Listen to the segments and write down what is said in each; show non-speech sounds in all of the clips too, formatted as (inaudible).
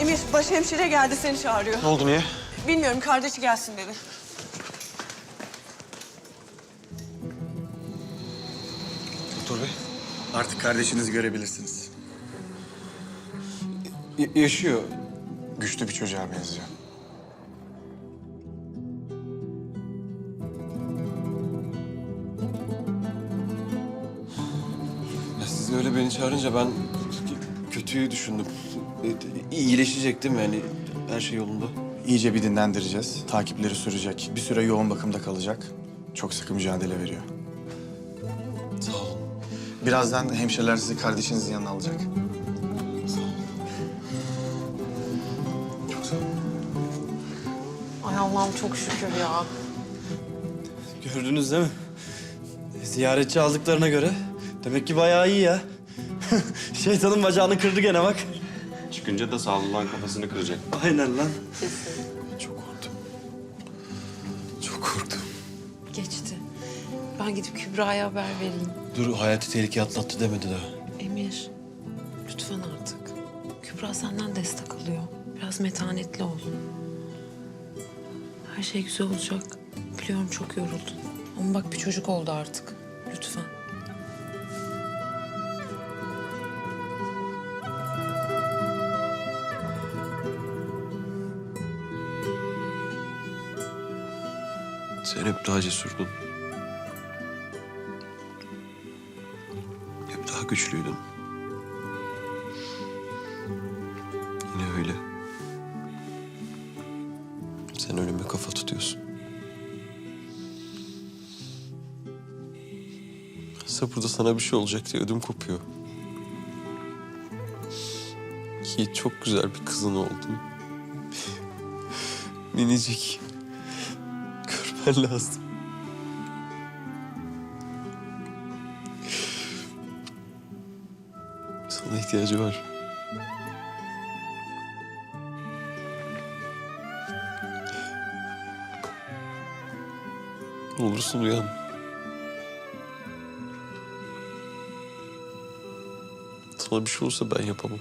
Emir, başhemşire geldi seni çağırıyor. Ne oldu niye? Bilmiyorum, kardeşi gelsin dedi. Doktor bey. Artık kardeşinizi görebilirsiniz. Y- yaşıyor. Güçlü bir çocuğa benziyor. Ya siz öyle beni çağırınca ben kötüyü düşündüm. E, İyileşecek değil mi? Yani her şey yolunda. İyice bir dinlendireceğiz. Takipleri sürecek. Bir süre yoğun bakımda kalacak. Çok sıkı mücadele veriyor. Sağ olun. Birazdan hemşireler sizi kardeşinizin yanına alacak. Çok sağ olun. Ay Allah'ım çok şükür ya. Gördünüz değil mi? Ziyaretçi aldıklarına göre demek ki bayağı iyi ya. (laughs) Şeytanın bacağını kırdı gene bak. Çıkınca da sağlılan kafasını kıracak. Aynen lan. Çok korktum. Çok korktum. Geçti. Ben gidip Kübra'ya haber vereyim. Dur hayati tehlike atlattı demedi daha. Emir, lütfen artık. Kübra senden destek alıyor. Biraz metanetli ol. Her şey güzel olacak. Biliyorum çok yoruldun. Ama bak bir çocuk oldu artık. Lütfen. Sen hep daha cesurdun. Hep daha güçlüydün. Yine öyle. Sen ölüme kafa tutuyorsun. Burada sana bir şey olacak diye ödüm kopuyor. Ki çok güzel bir kızın oldun. Minicik. Görmen lazım. Sana ihtiyacı var. Ne olursun uyan. Sana bir şey olursa ben yapamam.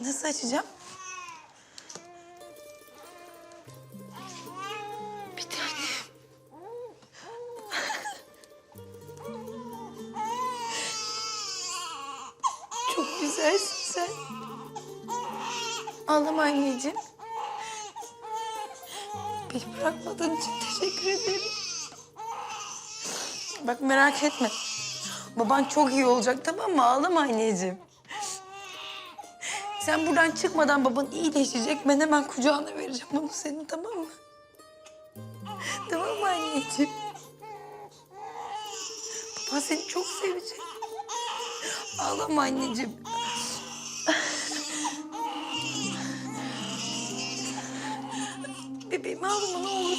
Nasıl açacağım? Bir. (laughs) Çok güzelsin sen. Ağlama anneciğim. Beni bırakmadığın için teşekkür ederim. Bak merak etme. Baban çok iyi olacak tamam mı? Ağlama anneciğim. Sen buradan çıkmadan baban iyileşecek. Ben hemen kucağına vereceğim onu senin tamam mı? Tamam mı anneciğim? Baban seni çok sevecek. Ağlama anneciğim. Bebeğim ağlama ne olur.